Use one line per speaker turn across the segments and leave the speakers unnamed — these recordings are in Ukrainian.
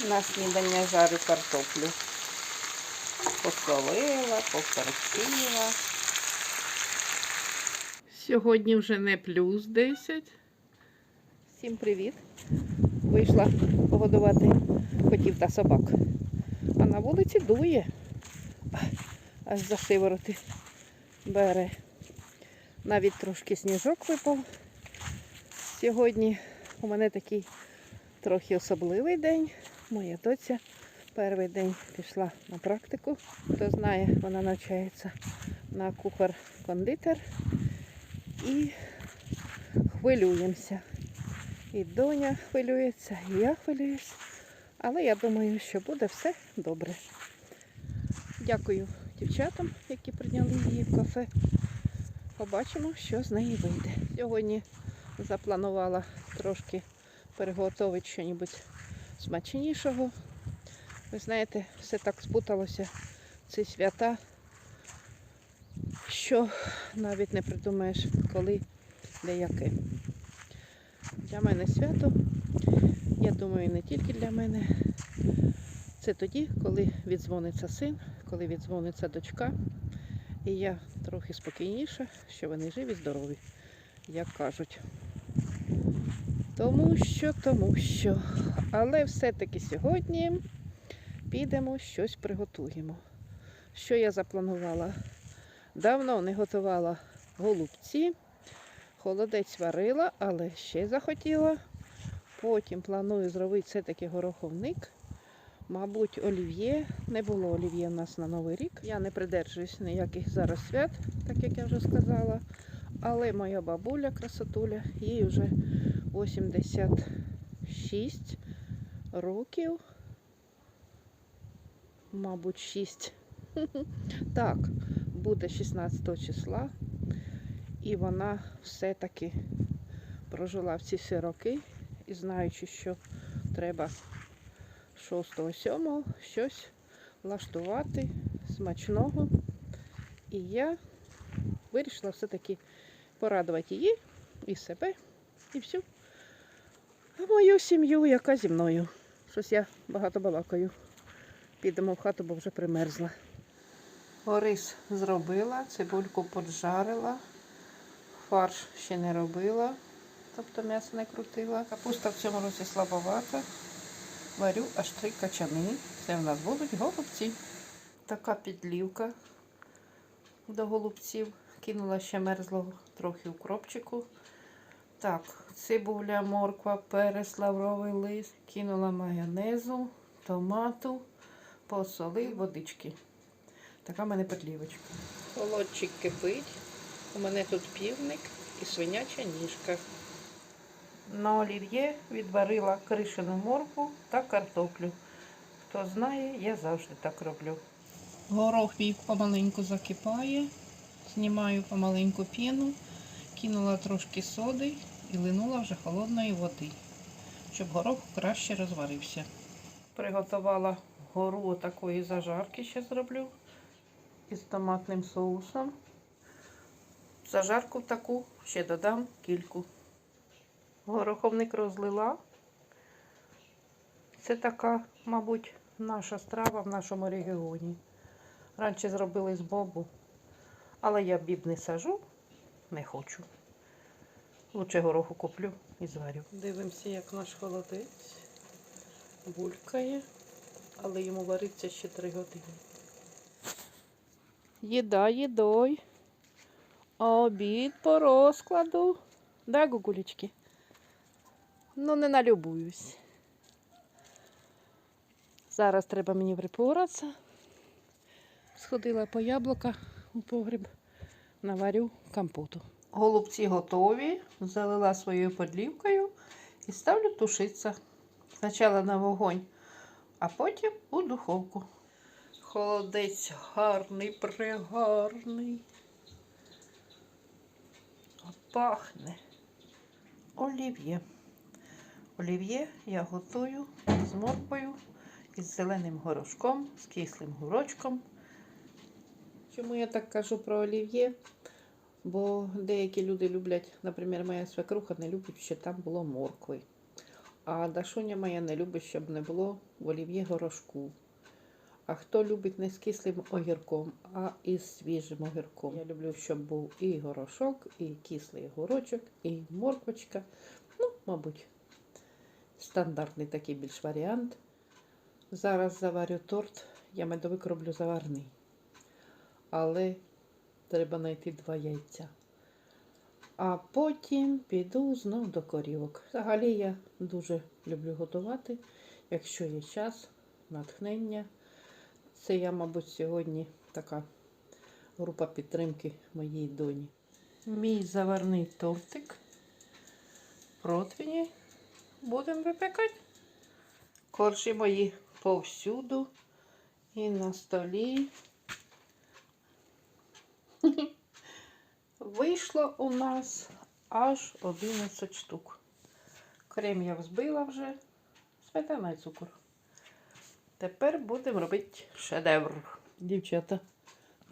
На снідання жарю картоплю. Посолила, поперчила. Сьогодні вже не плюс 10. Всім привіт. Вийшла погодувати котів та собак. А на вулиці дує. Аж за шивороти бере. Навіть трошки сніжок випав. Сьогодні у мене такий трохи особливий день. Моя доця перший день пішла на практику. Хто знає, вона навчається на кухар-кондитер. І хвилюємося. І доня хвилюється, і я хвилююсь. Але я думаю, що буде все добре. Дякую дівчатам, які прийняли її в кафе. Побачимо, що з неї вийде. Сьогодні запланувала трошки переготувати щось смачнішого. Ви знаєте, все так спуталося ці свята, що навіть не придумаєш, коли де яке. Для мене свято, я думаю, не тільки для мене. Це тоді, коли віддзвониться син, коли віддзвониться дочка. І я трохи спокійніша, що вони живі, здорові, як кажуть. Тому що, тому що. Але все-таки сьогодні підемо щось приготуємо. Що я запланувала? Давно не готувала голубці, холодець варила, але ще захотіла. Потім планую зробити все-таки гороховник. Мабуть, олів'є. Не було олів'є в нас на Новий рік. Я не придержуюсь ніяких зараз свят, так як я вже сказала. Але моя бабуля, красотуля, їй вже 86 років. Мабуть, 6. Так, буде 16 числа. І вона все-таки прожила всі ці роки і знаючи, що треба 6-7 щось влаштувати смачного. І я вирішила все-таки порадувати її і себе, і всю а мою сім'ю, яка зі мною. Щось я багато балакаю. Підемо в хату, бо вже примерзла. Рис зробила, цибульку поджарила, фарш ще не робила, тобто м'ясо не крутила. Капуста в цьому році слабовата. Варю аж три качани. Це в нас будуть голубці. Така підлівка до голубців. Кинула ще мерзлого трохи укропчику. Так, цибуля, морква, перець, лавровий лист. Кинула майонезу, томату, посолив, водички. Така в мене підлівочка. Холодчик кипить. У мене тут півник і свиняча ніжка. На олів'є відварила кришену моркву та картоплю. Хто знає, я завжди так роблю. Горох мій помаленьку закипає, знімаю помаленьку піну, кинула трошки соди і линула вже холодної води, щоб горох краще розварився. Приготувала гору такої зажарки, ще зроблю із томатним соусом. Зажарку таку ще додам кільку. Гороховник розлила. Це така, мабуть, наша страва в нашому регіоні. Раніше зробили з бобу, але я біб не сажу, не хочу. Лучше гороху куплю і зварю. Дивимося, як наш холодець булькає, але йому вариться ще 3 години. Їда, їдой. Обід по розкладу. Да, гугулечки? Ну, не налюбуюсь. Зараз треба мені припоратися. Сходила по яблука у погріб, наварю компоту. Голубці готові, залила своєю подлівкою і ставлю тушитися. Спочатку на вогонь, а потім у духовку. Холодець гарний, пригарний. Пахне олів'є. Олів'є я готую з морквою, із зеленим горошком, з кислим гурочком. Чому я так кажу про олів'є? Бо деякі люди люблять, наприклад, моя свекруха не любить, що там було моркви. А Дашуня моя не любить, щоб не було в олів'є горошку. А хто любить не з кислим огірком, а із свіжим огірком. Я люблю, щоб був і горошок, і кислий огірочок, і морквочка. Ну, мабуть, стандартний такий більш варіант. Зараз заварю торт, я медовик роблю заварний. Але треба знайти два яйця. А потім піду знов до корівок. Взагалі я дуже люблю готувати, якщо є час, натхнення. Це я, мабуть, сьогодні така група підтримки моїй доні. Мій заварний тортик. Противні будемо випекати. Коржі мої повсюду і на столі. Вийшло у нас аж 11 штук. Крем я взбила вже, сметана і цукор. Тепер будемо робити шедевр. Дівчата,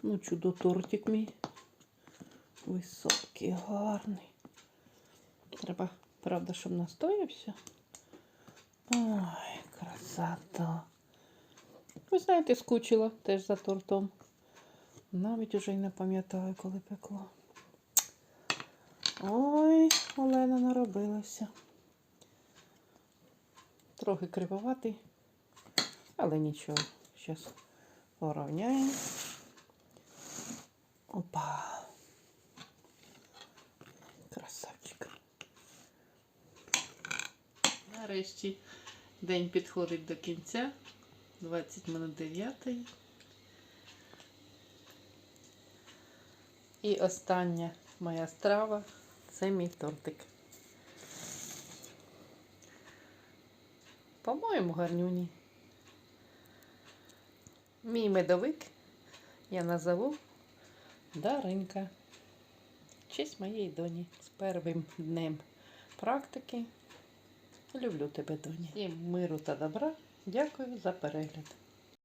ну чудо тортик мій. Високий, гарний. Треба, правда, щоб настоявся. Ой, красота. Ви знаєте, скучила теж за тортом. Навіть уже й не пам'ятаю, коли пекла. Ой, Олена наробилася. Трохи кривоватий, але нічого. Зараз порівняємо. Опа. Красавчик. Нарешті день підходить до кінця. 20 минут 9. І остання моя страва це мій тортик. По-моєму, гарнюні. Мій медовик я назову Даринка. В честь моєї доні з первим днем практики. Люблю тебе, доні. І миру та добра. Дякую за перегляд.